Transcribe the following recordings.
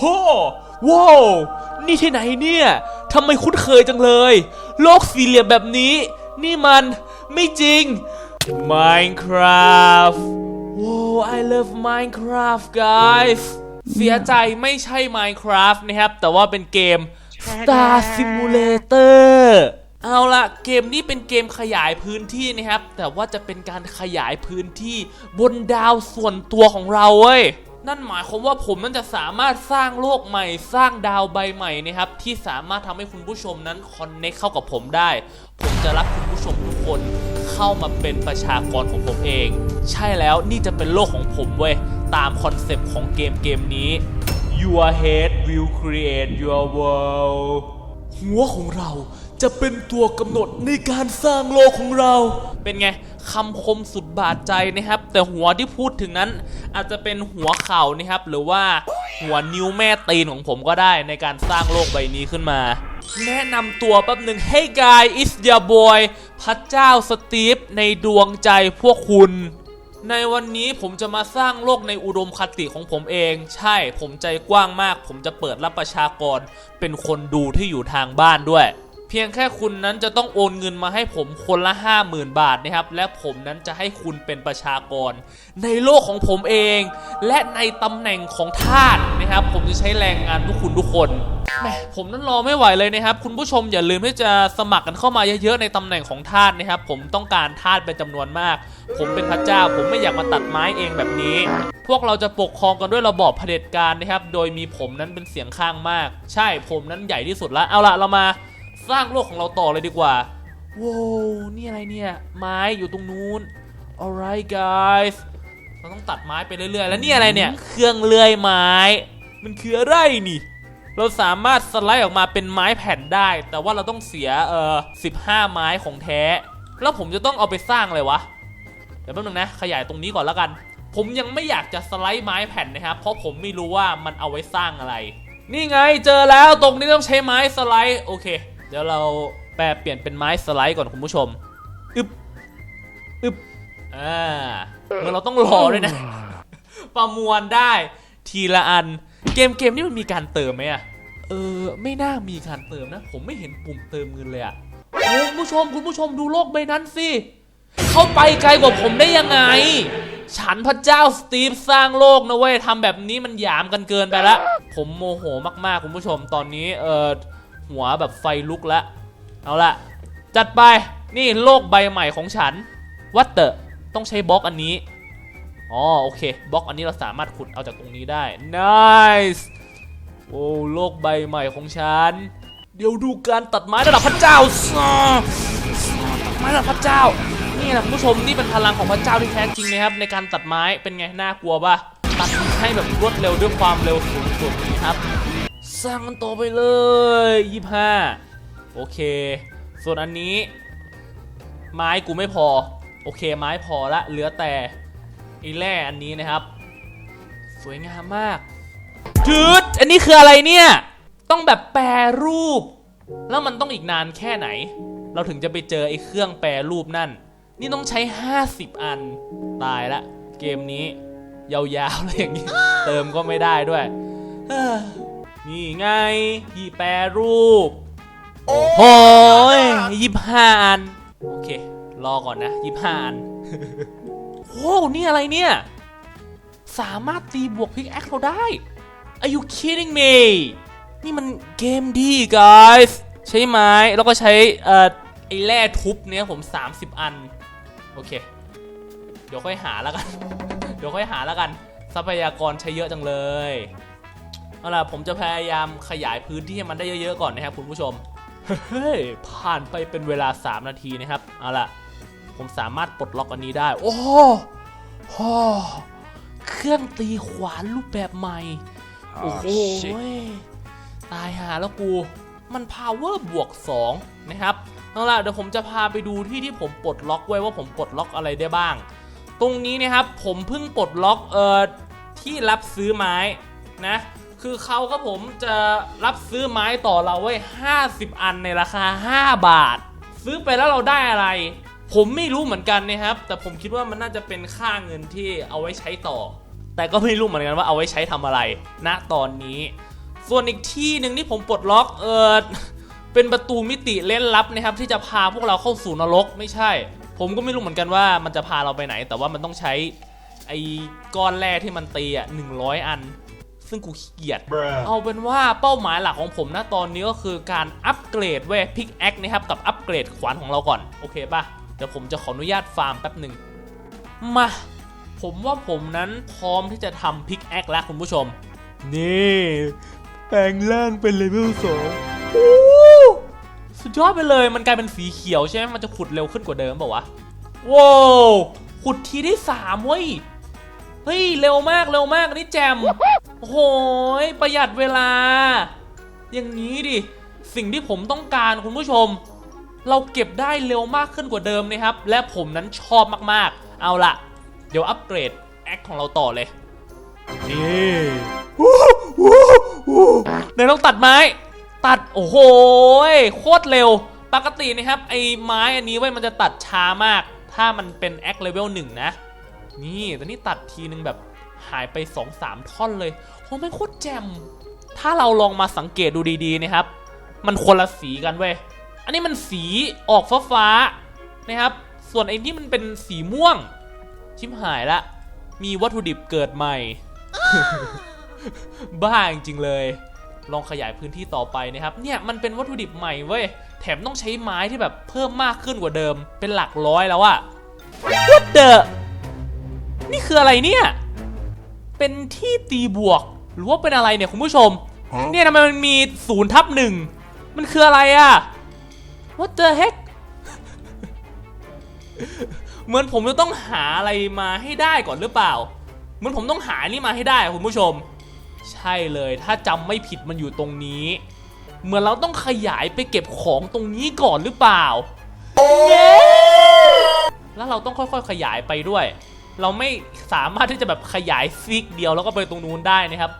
โหว้าวนี่ที่ไหนเนี่ยทำไมคุ้นเคยจังเลย โลกสี่เหลี่ยมแบบนี้ นี่มันไม่จริง Minecraft ว้าว I love Minecraft guys เสียใจไม่ใช่ Minecraft นะครับ แต่ว่าเป็นเกม Star Simulator เอาละเกมนี้เป็นเกมขยายพื้นที่นะครับ แต่ว่าจะเป็นการขยายพื้นที่บนดาวส่วนตัวของเราเว้ย นั่นหมายความว่าผมนั้นจะสามารถสร้างโลกใหม่ สร้างดาวใบใหม่นะครับ ที่สามารถทำให้คุณผู้ชมนั้นคอนเน็กเข้ากับผมได้ ผมจะรับคุณผู้ชมทุกคนเข้ามาเป็นประชากรของผมเอง ใช่แล้วนี่จะเป็นโลกของผมเว้ย ตามคอนเซปต์ของเกมเกมนี้ Your head will create your world หัวของเราจะเป็นตัวกำหนดในการสร้างโลกของเรา เป็นไง คำคมสุดบาดใจนะครับ แต่หัวที่พูดถึงนั้นอาจจะเป็นหัวเข่านะครับ หรือว่าหัวนิ้วแม่ตีนของผมก็ได้ในการสร้างโลกใบนี้ขึ้นมา แนะนำตัวแป๊บหนึ่ง Hey guy it's your boy พระเจ้าสตีฟในดวงใจพวกคุณในวันนี้ผมจะมาสร้างโลกในอุดมคติของผมเอง ใช่ผมใจกว้างมาก ผมจะเปิดรับประชากร เป็นคนดูที่อยู่ทางบ้านด้วย เพียงแค่คุณนั้นจะต้องโอนเงินมาให้ผมคนละ 50,000 บาทนะครับ และผมนั้นจะให้คุณเป็นประชากร ในโลกของผมเอง และในตำแหน่งของทาสนะครับ ผมจะใช้แรงงานทุกคุณทุกคนแหมผมนั้นรอไม่ไหวเลยนะครับ คุณผู้ชมอย่าลืมที่จะสมัครกันเข้ามาเยอะๆในตำแหน่งของทาสนะครับ ผมต้องการทาสเป็นจำนวนมาก ผมเป็นพระเจ้า ผมไม่อยากมาตัดไม้เองแบบนี้ พวกเราจะปกครองกันด้วยระบอบเผด็จการนะครับ โดยมีผมนั้นเป็นเสียงข้างมาก ใช่ผมนั้นใหญ่ที่สุดแล้วเอาละเรามา สร้างโลกของเราต่อเลยดีกว่าว้าวนี่อะไรเนี่ย ไม้อยู่ตรงนู้น alright guys เราต้องตัดไม้ไปเรื่อย ๆ แล้วนี่อะไรเนี่ย เครื่องเลื่อยไม้ มันคืออะไรนี่ เราสามารถสไลด์ออกมาเป็นไม้แผ่นได้ แต่ว่าเราต้องเสียเอ่อ15ไม้ของแท้ แล้วผมจะต้องเอาไปสร้างอะไรวะ เดี๋ยวแป๊บนึงนะ ขยายตรงนี้ก่อนแล้วกัน ผมยังไม่อยากจะสไลด์ไม้แผ่นนะครับ เพราะผมไม่รู้ว่ามันเอาไว้สร้างอะไร นี่ไงเจอแล้วตรงนี้ต้องใช้ไม้สไลด์ โอเค เดี๋ยวเราแปลเปลี่ยนเป็นไม้สไลด์ก่อนคุณผู้ชม อึบอึบอ่าเมื่อเราต้องรอด้วยนะ ประมวลได้ทีละอัน เกมเกมนี่มันมีการเติมไหมอะเออ ไม่น่ามีการเติมนะ ผมไม่เห็นปุ่มเติมเงินเลยอะโอ้คุณผู้ชมคุณผู้ชมดูโลกใบนั้นสิเขาไปไกลกว่าผมได้ยังไง ฉันพระเจ้าสตีฟสร้างโลกนะเว้ยทำแบบนี้มันหยามกันเกินไปละ ผมโมโหมากๆ คุณผู้ชมตอนนี้เออ หัวแบบไฟลุกแล้วเอาละจัดไปนี่โลกใบใหม่ของฉันวัตเตอร์ต้องใช้บล็อกอันนี้อ๋อโอเคบล็อกอันนี้เราสามารถขุดเอาจากตรงนี้ได้ nice โอ้โลกใบใหม่ของฉัน เดี๋ยวดูการตัดไม้ระดับพระเจ้าซาตัดไม้ระดับพระเจ้า นี่นะคุณผู้ชมนี่เป็นพลังของพระเจ้าที่แท้จริงนะครับ ในการตัดไม้เป็นไงน่ากลัวปะตัดให้แบบรวดเร็วด้วยความเร็วสูงสุดนะครับ สร้างมันต่อไปเลย25โอเค ส่วนอันนี้ ไม้กูไม่พอ โอเค ไม้พอละ เหลือแต่อีแร่อันนี้นะครับ สวยงามมากจืดอันนี้คืออะไรเนี่ย ต้องแบบแปรรูป แล้วมันต้องอีกนานแค่ไหน เราถึงจะไปเจอไอ้เครื่องแปรรูปนั่น นี่ต้องใช้ 50 อัน ตายละ เกมนี้ ยาวๆเลยอย่างนี้ เติมก็ไม่ได้ด้วย นี่ไงที่แปรรูป โอ้โหยี่ห้าอัน โอเค รอก่อนนะยี่ห้าอันโอ้นี่อะไรเนี่ย สามารถตีบวกพิกแอคเราได้ Are you kidding me นี่มันเกมดี guys ใช้ไม้แล้วก็ใช้เอ่อไอ้แร่ทุบเนี่ยผม 30 อัน โอเค เดี๋ยวค่อยหาแล้วกัน เดี๋ยวค่อยหาแล้วกัน ทรัพยากรใช้เยอะจังเลย เอาล่ะผมจะพยายามขยายพื้นที่ให้มันได้เยอะๆก่อนนะครับคุณผู้ชม เฮ้ยผ่านไปเป็นเวลา 3 นาทีนะครับ เอาล่ะ ผมสามารถปลดล็อกอันนี้ได้ โอ้โหโอ้เครื่องตีขวานรูปแบบใหม่ โอ้โหตายหาแล้วกู มัน power บวก 2 นะครับ เอาล่ะเดี๋ยวผมจะพาไปดูที่ที่ผมปลดล็อกไว้ว่าผมปลดล็อกอะไรได้บ้าง ตรงนี้นะครับผมเพิ่งปลดล็อกเอ่อที่รับซื้อไม้นะ คือเขาก็ผมจะรับซื้อไม้ต่อเราไว้ 50 อันในราคา 5 บาท ซื้อไปแล้วเราได้อะไร ผมไม่รู้เหมือนกันนะครับ แต่ผมคิดว่ามันน่าจะเป็นค่าเงินที่เอาไว้ใช้ต่อ แต่ก็ไม่รู้เหมือนกันว่าเอาไว้ใช้ทำอะไร ณตอนนี้ ส่วนอีกที่หนึ่งที่ผมปลดล็อกเออเป็นประตูมิติเล่นลับนะครับ ที่จะพาพวกเราเข้าสู่นรกไม่ใช่ ผมก็ไม่รู้เหมือนกันว่ามันจะพาเราไปไหน แต่ว่ามันต้องใช้ไอ้ก้อนแร่ที่มันตีอะหนึ่งร้อยอัน ซึ่งกูขี้เกียจเอาเป็นว่าเป้าหมายหลักของผมนะตอนนี้ก็คือการอัปเกรดเว้ยพิกแอคนะครับกับอัปเกรดขวานของเราก่อน โอเคป่ะ เดี๋ยวผมจะขออนุญาตฟาร์มแป๊บหนึ่งมา ผมว่าผมนั้นพร้อมที่จะทำพิกแอคแล้วคุณผู้ชม นี่แปลงร่างเป็นเลเวลสองสุดยอดไปเลยมันกลายเป็นสีเขียวใช่ไหมมันจะขุดเร็วขึ้นกว่าเดิมเปล่าวะว้าวขุดทีได้สามเว้ยเฮ้ย เร็วมากเร็วมากอันนี่แจม โอ้โหยประหยัดเวลา อย่างนี้ดิ สิ่งที่ผมต้องการคุณผู้ชม เราเก็บได้เร็วมากขึ้นกว่าเดิมนะครับ และผมนั้นชอบมากๆ เอาละเดี๋ยวอัปเกรดแอคของเราต่อเลย นี่เดี๋ยต้องตัดไม้ ตัดโอ้โหโคตรเร็ว ปกตินะครับ ไอ้ไม้อันนี้ไว้ยมันจะตัดช้ามาก ถ้ามันเป็นแอคเลเวลหนึ่งนะ นี่ต่นี่ตัดทีนึงแบบ หายไป 2-3 ท่อนเลยโหไม่งโคตรแจ่มถ้าเราลองมาสังเกตดูดีๆนะครับ มันคนละสีกันเว้ย อันนี้มันสีออกฟ้าๆนะครับ ส่วนไอ้นี่มันเป็นสีม่วง ชิมหายละ มีวัตถุดิบเกิดใหม่ บ้าจริงเลย ลองขยายพื้นที่ต่อไปนะครับ เนี่ยมันเป็นวัตถุดิบใหม่เว้ย แถมต้องใช้ไม้ที่แบบเพิ่มมากขึ้นกว่าเดิม เป็นหลักร้อยแล้วอะ What the นี่คืออะไรเนี่ย เป็นที่ตีบวก หรือว่าเป็นอะไรเนี่ยคุณผู้ชม เนี่ยทำไมมันมีศูนย์ทับหนึ่งมันคืออะไรอะ What the heck เหมือนผมจะต้องหาอะไรมาให้ได้ก่อนหรือเปล่า เหมือนผมต้องหานี่มาให้ได้อะคุณผู้ชม ใช่เลยถ้าจำไม่ผิดมันอยู่ตรงนี้ เหมือนเราต้องขยายไปเก็บของตรงนี้ก่อนหรือเปล่า แล้วเราต้องค่อยๆขยายไปด้วย เราไม่สามารถที่จะแบบขยายฟิกเดียวแล้วก็ไปตรงนู้นได้นะครับ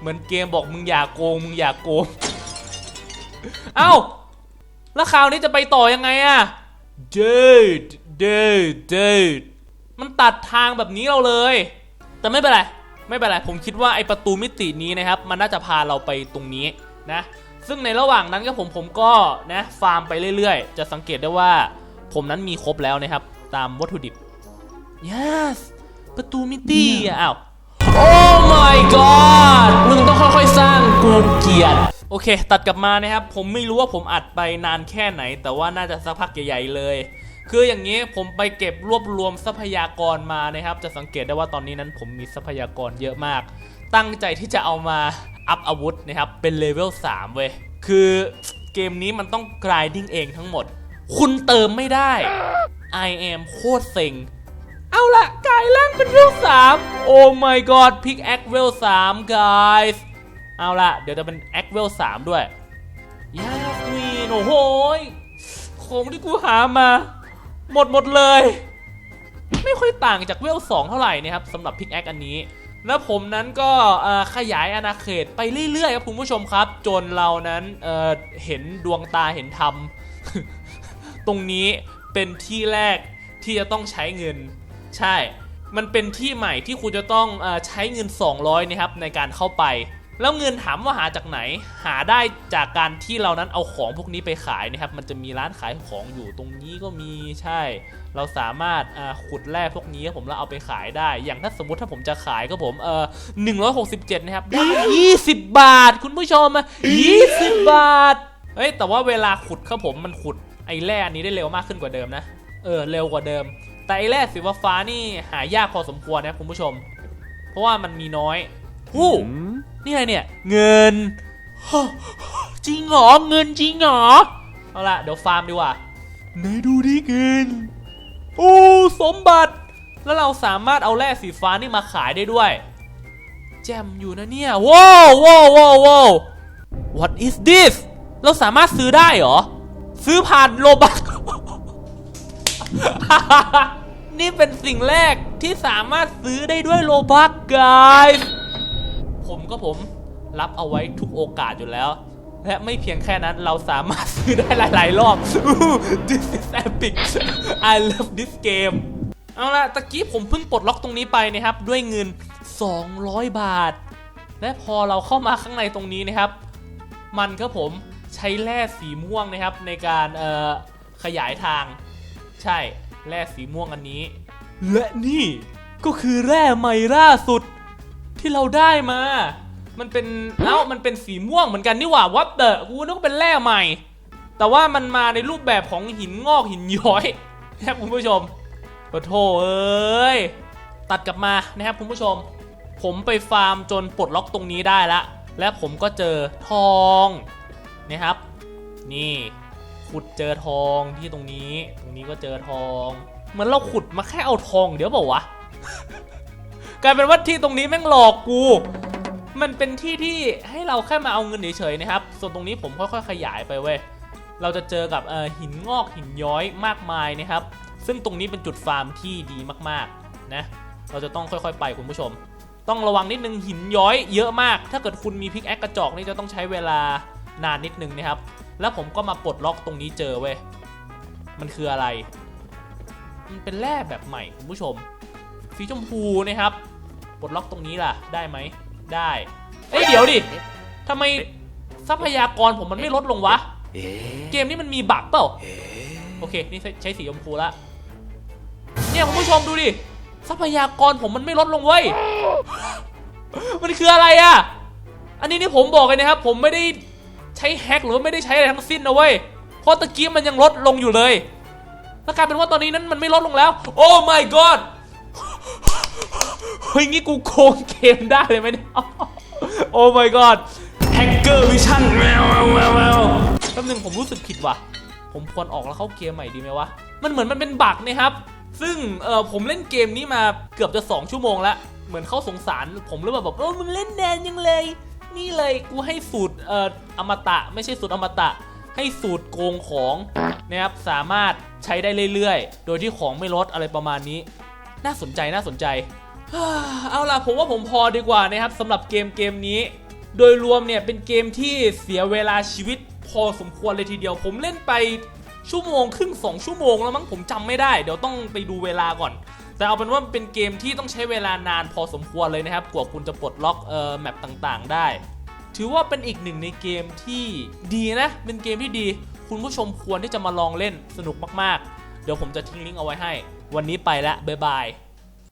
เหมือนเกมบอกมึงอย่าโกงมึงอย่าโกง เอ้า แล้วคราวนี้จะไปต่อยังไงอะ dude dude dude มันตัดทางแบบนี้เราเลย แต่ไม่เป็นไร ไม่เป็นไร ผมคิดว่าไอประตูมิตินี้นะครับ มันน่าจะพาเราไปตรงนี้นะ ซึ่งในระหว่างนั้นก็ผมผมก็นะฟาร์มไปเรื่อยๆ จะสังเกตได้ว่า ผมนั้นมีครบแล้วนะครับ ตามวัตถุดิบ yes ประตูมิติอะอ้าว oh my god มึงต้องค่อยๆสร้างกูเกลียดโอเค ตัดกลับมานะครับ ผมไม่รู้ว่าผมอัดไปนานแค่ไหน แต่ว่าน่าจะสักพักใหญ่ๆเลย คืออย่างนี้ผมไปเก็บรวบรวมทรัพยากรมานะครับ จะสังเกตได้ว่าตอนนี้นั้นผมมีทรัพยากรเยอะมาก ตั้งใจที่จะเอามาอัพอาวุธนะครับ เป็นเลเวล3เว้ย คือเกมนี้มันต้อง grinding เองทั้งหมด คุณเติมไม่ได้ I am โคตรเซ็ง เอาละกลายร่างเป็นเวล3 Oh my god พิกแอคเวล3 guys เอาละเดี๋ยวจะเป็นแอคเวล3ด้วยยาสมีนโอ้โหยของที่กูหามา หมดหมดเลย ไม่ค่อยต่างจากเวล2เท่าไหร่นะครับสำหรับพิกแอคอันนี้ แล้วผมนั้นก็ขยายอาณาเขตไปเรื่อยๆครับคุณผู้ชมครับ จนเรานั้นเเห็นดวงตาเห็นธรรม ตรงนี้เป็นที่แรกที่จะต้องใช้เงิน ใช่ มันเป็นที่ใหม่ที่คุณจะต้องอใช้เงิน 200นะครับในการเข้าไป แล้วเงินถามว่าหาจากไหน หาได้จากการที่เรานั้นเอาของพวกนี้ไปขายนะครับ มันจะมีร้านขายของอยู่ตรงนี้ก็มีใช่ เราสามารถขุดแร่พวกนี้ผมแล้วเอาไปขายได้ อย่างถ้าสมมติถ้าผมจะขายก็ผมเออ167นะครับได้20บาท คุณผู้ชมอะ20บาทเฮ้ยแต่ว่าเวลาขุดครับผมมันขุดไอ้แร่อันนี้ได้เร็วมากขึ้นกว่าเดิมนะ เออเร็วกว่าเดิม แต่ไอ้แร่สีฟ้าๆนี่หายากพอสมควรนะคุณผู้ชม เพราะว่ามันมีน้อยหู้นี่อะไรเนี่ย เงินจริงเหรอเงินจริงเหรอเอาละเดี๋ยวฟาร์มดีกว่าไหนดูดิเงินโอ้สมบัติ แล้วเราสามารถเอาแร่สีฟ้านี่มาขายได้ด้วย แจมอยู่นะเนี่ยว้าวว้าวว้าวว้าว What is this เราสามารถซื้อได้เหรอ ซื้อผ่านโลบัก นี่เป็นสิ่งแรกที่สามารถซื้อได้ด้วยโลบัก guys ผมก็ผมรับเอาไว้ทุกโอกาสอยู่แล้ว และไม่เพียงแค่นั้นเราสามารถซื้อได้หลาย ๆ รอบ This is epic I love this game เอาละตะกี้ผมเพิ่งปลดล็อกตรงนี้ไปนะครับ ด้วยเงิน 200 บาท และพอเราเข้ามาข้างในตรงนี้นะครับ มันครับผมใช้แร่สีม่วงนะครับในการขยายทาง ใช่ แร่สีม่วงอันนี้ และนี่ก็คือแร่ใหม่ล่าสุดที่เราได้มา มันเป็นเอ้ามันเป็นสีม่วงเหมือนกันนี่หว่าวัดเดอะกูนึกว่าเป็นแร่ใหม่ แต่ว่ามันมาในรูปแบบของหินงอกหินย้อยนะครับคุณผู้ชมโอ้โถเอ้ยตัดกลับมานะครับคุณผู้ชม ผมไปฟาร์มจนปลดล็อกตรงนี้ได้ละและผมก็เจอทองนะครับ นี่ขุดเจอทองที่ตรงนี้ รงนี้ก็เจอทองเหมือนเราขุดมาแค่เอาทองเดี๋ยวบอกวะ กลายเป็นว่าที่ตรงนี้แม่งหลอกกู มันเป็นที่ที่ให้เราแค่มาเอาเงินเฉยๆนะครับ ส่วนตรงนี้ผมค่อยๆขยายไปเว้ย เราจะเจอกับหินงอกหินย้อยมากมายนะครับ ซึ่งตรงนี้เป็นจุดฟาร์มที่ดีมากๆนะ เราจะต้องค่อยๆไปคุณผู้ชม ต้องระวังนิดนึงหินย้อยเยอะมาก ถ้าเกิดคุณมีพิกแอคกระจอกนี่จะต้องใช้เวลานานนิดนึงนะครับ แล้วผมก็มาปลดล็อกตรงนี้เจอเว้ย มันคืออะไร มันเป็นแร่แบบใหม่คุณผู้ชม สีชมพูนะครับปลดล็อกตรงนี้ล่ะได้ไหมได้เอ้ยเดี๋ยวดิทำไมทรัพยากรผมมันไม่ลดลงวะ เกมนี้มันมีบั๊กเปล่าโอเค นี่ใช้ใช้สีชมพูละเนี่ยคุณผู้ชมดูดิ ทรัพยากรผมมันไม่ลดลงเว้ย มันคืออะไรอะอันนี้นี่ผมบอกเลยนะครับ ผมไม่ได้ใช้แฮกหรือว่าไม่ได้ใช้อะไรทั้งสิ้นนะเว้ย เพราะตะกี้มันยังลดลงอยู่เลยแล้วกลายเป็นว่าตอนนี้นั้นมันไม่ลดลงแล้ว โอ้ my god เฮ้ยงี้กูโกงเกมได้เลยไหมเนี่ยโอ้ my god แฮกเกอร์วิชั่นแมวแมวแมวแมวแป๊บนึงผมรู้สึกผิดว่ะ ผมควรออกแล้วเข้าเกมใหม่ดีไหมวะ มันเหมือนมันเป็นบักนะครับ ซึ่งเออผมเล่นเกมนี้มาเกือบจะ 2 ชั่วโมงแล้ว เหมือนเขาสงสารผมหรือเปล่าแบบเออมึงเล่นแดนยังเลย นี่เลยกูให้สูตรเอ่ออมตะ ไม่ใช่สูตรอมตะ ให้สูตรโกงของนะครับสามารถใช้ได้เรื่อยๆ โดยที่ของไม่ลดอะไรประมาณนี้ น่าสนใจน่าสนใจ เอาล่ะผมว่าผมพอดีกว่านะครับสำหรับเกมเกมนี้ โดยรวมเนี่ยเป็นเกมที่เสียเวลาชีวิตพอสมควรเลยทีเดียว ผมเล่นไปชั่วโมงครึ่งสองชั่วโมงแล้วมั้งผมจำไม่ได้ เดี๋ยวต้องไปดูเวลาก่อน แต่เอาเป็นว่าเป็นเกมที่ต้องใช้เวลานานพอสมควรเลยนะครับกว่าคุณจะปลดล็อกเอ่อแมปต่างๆ ได้ ถือว่าเป็นอีกหนึ่งในเกมที่ดีนะ เป็นเกมที่ดี คุณผู้ชมควรที่จะมาลองเล่นสนุกมากๆ เดี๋ยวผมจะทิ้งลิงก์เอาไว้ให้ วันนี้ไปละบ๊ายบาย